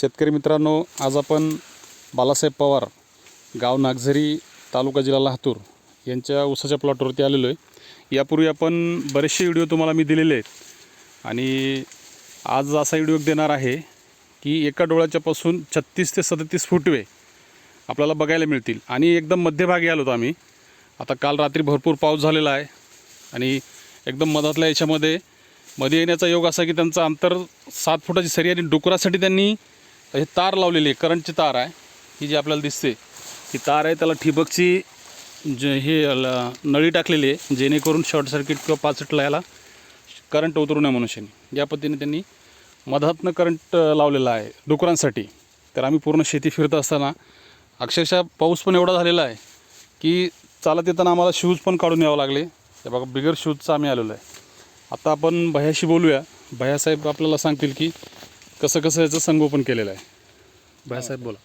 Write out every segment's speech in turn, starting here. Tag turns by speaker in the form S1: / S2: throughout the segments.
S1: शेतकरी मित्रांनो आज आपण बालासाहेब पवार गाव नागझरी तालुका जिल्हा लातूर यांच्या उसाच्या प्लॉटवरती आलेलो आहे. यापूर्वी आपण बरेचसे व्हिडिओ तुम्हाला मी दिलेले आहेत. आणि आज असा व्हिडिओ देणार आहे की एका डोळ्याच्यापासून छत्तीस ते सदतीस फुटवे आपल्याला बघायला मिळतील. आणि एकदम मध्यभागी आलो होतो आम्ही. आता काल रात्री भरपूर पाऊस झालेला आहे. आणि एकदम मधातल्या याच्यामध्ये मध्ये येण्याचा योग असा की त्यांचं अंतर सात फुटाची सरी आणि डुकरासाठी त्यांनी हे तार लावलेली आहे करंटची तार आहे. ही जी आपल्याला दिसते ही तार आहे त्याला ठिबकची जे हे ल- नळी टाकलेली आहे जेणेकरून शॉर्ट सर्किट किंवा पाचटला याला करंट उतरू नये मनुष्याने या पद्धतीने त्यांनी मधातनं करंट लावलेला आहे डुकरांसाठी. तर आम्ही पूर्ण शेती फिरत असताना अक्षरशः पाऊस पण एवढा झालेला आहे की चालत येताना आम्हाला शूज पण काढून यावं लागले. हे बघा बिगर शूजचा आम्ही आलेलो आहे. आता आपण भयाशी बोलूया. भयासाहेब आपल्याला सांगतील की कसं कसं याचं संगोपन केलेलं आहे? भयासाहेब बोला.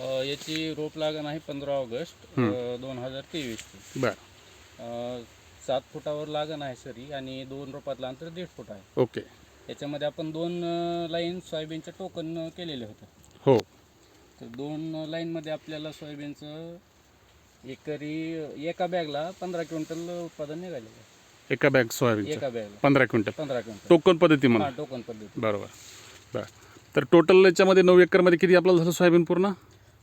S2: अ, याची रोप लागण आहे पंधरा ऑगस्ट दोन हजार तेवीसची.
S1: बरं.
S2: अ, सात फुटावर लागण आहे सरी आणि दोन रोपातलं अंतर दीड फूट आहे.
S1: ओके.
S2: याच्यामध्ये आपण दोन लाईन सोयाबीनचं टोकन केलेले होतं.
S1: हो.
S2: तर दोन लाईनमध्ये आपल्याला सोयाबीनचं एकरी एका बॅगला पंधरा क्विंटल उत्पादन निघालेलं आहे.
S1: एका बॅग सोयाबीनचं
S2: एका
S1: पंधरा क्विंटल.
S2: पंधरा क्विंटल.
S1: टोकन पद्धती म्हणा.
S2: हा टोकन पद्धती.
S1: बरोबर. बरं. तर टोटल याच्यामध्ये नऊ एकरमध्ये किती आपल्याला झालं सोयाबीन पूर्ण?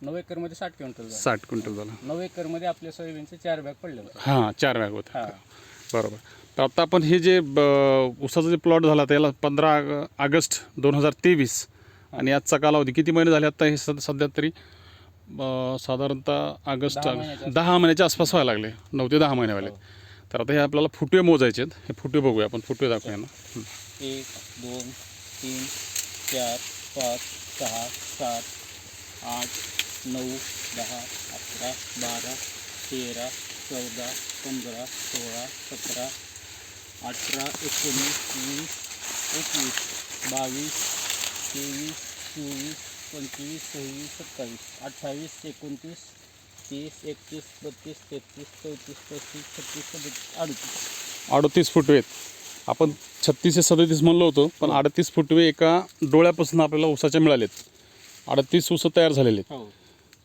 S2: नऊ एकरमध्ये साठ क्विंटल झालं.
S1: साठ क्विंटल झालं.
S2: नऊ एकरमध्ये आपल्या सोयाबीनचे चार बॅग पडले होते.
S1: हां चार बॅग होत्या.
S2: हा.
S1: बरोबर. तर आता आपण हे जे ब- ऊसाचा जे प्लॉट झाला त्याला पंधरा ऑगस्ट दोन हजार तेवीस. आणि आजचा कालावधी किती महिने झाले आता हे सद सध्या तरी? ब- साधारणतः ऑगस्ट
S2: दहा महिन्याच्या
S1: दहा महिन्याच्या आसपास व्हायला लागले. नऊ ते दहा महिने व्हायले तर आता हे आपल्याला फुटवे मोजायचे आहेत. हे फुटवे बघूया आपण. फुटवे दाखवूया ना.
S2: एक दोन तीन चार पाच सहा सात आठ नऊ दहा अकरा बारा तेरा चौदा पंधरा सोळा सतरा अठरा एकोणीस वीस एकवीस बावीस तेवीस चोवीस पंचवीस सव्वीस सत्तावीस अठ्ठावीस एकोणतीस तीस एकतीस बत्तीस तेहतीस चौतीस पस्तीस छत्तीस सदतीस अडतीस.
S1: अडतीस फुटवे. आहेत आपण छत्तीस ते सदतीस म्हणलो होतो पण अडतीस फुटवे एका डोळ्यापासून आपल्याला ऊसाच्या मिळालेत. अडतीस ऊस तयार झालेले आहेत
S2: हो.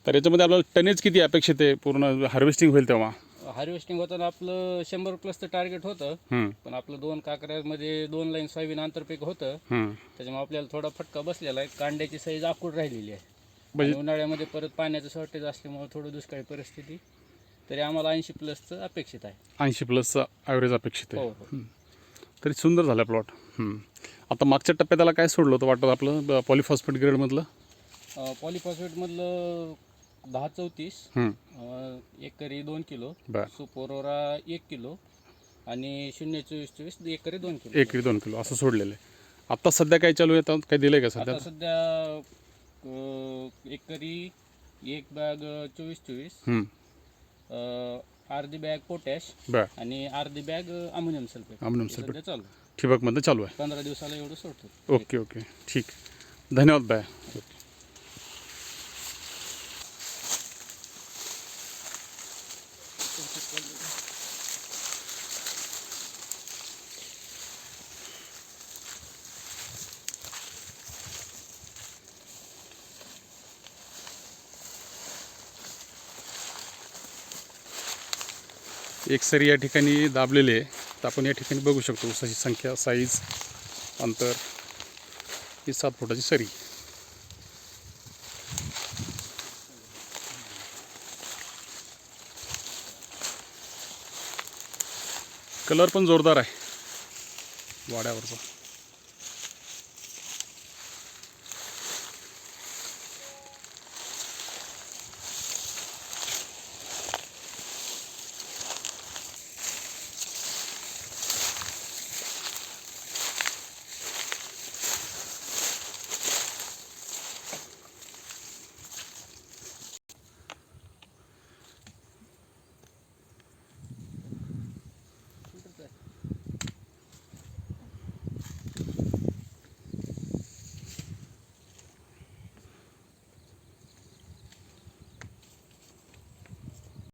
S1: तर याच्यामध्ये आपल्याला टनेज किती अपेक्षित आहे? पूर्ण हार्वेस्टिंग होईल तेव्हा.
S2: हार्वेस्टिंग होताना आपलं शंभर प्लसचं टार्गेट होतं.
S1: हं,
S2: पण आपलं दोन काकऱ्यामध्ये दोन लाईन सोयाबीन आंतरपीक होतं.
S1: हं.
S2: त्याच्यामुळे आपल्याला थोडा फटका बसलेला आहे. कांड्याची साईज आखूड राहिलेली आहे.
S1: म्हणजे
S2: आणि उन्हाळ्यामध्ये परत पाण्याचं शॉर्टेज असल्यामुळे थोडं दुष्काळी परिस्थिती तरी आम्हाला ऐंशी प्लसचं अपेक्षित आहे.
S1: ऐंशी प्लसचा ॲव्हरेज अपेक्षित आहे.
S2: हो हो.
S1: तरी सुंदर झाला प्लॉट आता मागच्या टप्प्यात त्याला काय सोडलं होतं वाटतं आपलं? पॉलिफॉस्फेट ग्रेडमधलं
S2: पॉलिफॉस्फेटमधलं दहा चौतीस
S1: हं,
S2: अं, एकरी दोन किलो
S1: बरं.
S2: सुपोरोरा एक किलो आणि शून्य चोवीस चोवीस एकरी दोन किलो.
S1: एकरी दोन किलो असं सोडलेलं आहे. आत्ता सध्या काय चालू आहे? आता काही दिलं आहे का सध्या?
S2: आता सध्या एकरी एक बॅग चोवीस चोवीस अर्धी बॅग पोटॅश
S1: बरं.
S2: आणि अर्धी बॅग अमोनियम सल्फेट.
S1: अमोनियम
S2: हे
S1: सल्फेट.
S2: सध्या चालू
S1: ठिबकमधलं चालू आहे.
S2: पंधरा दिवसाला एवढं सोडतो
S1: ओके ओके. ठीक. धन्यवाद बाय. ओके एक सरी या ठिकाणी दाबलेले आहे. तर आपण या ठिकाणी बघू शकतो ऊसाची संख्या साईज अंतर. ही सात फुटाची सरी. कलर पण जोरदार आहे. वाड्यावरचा.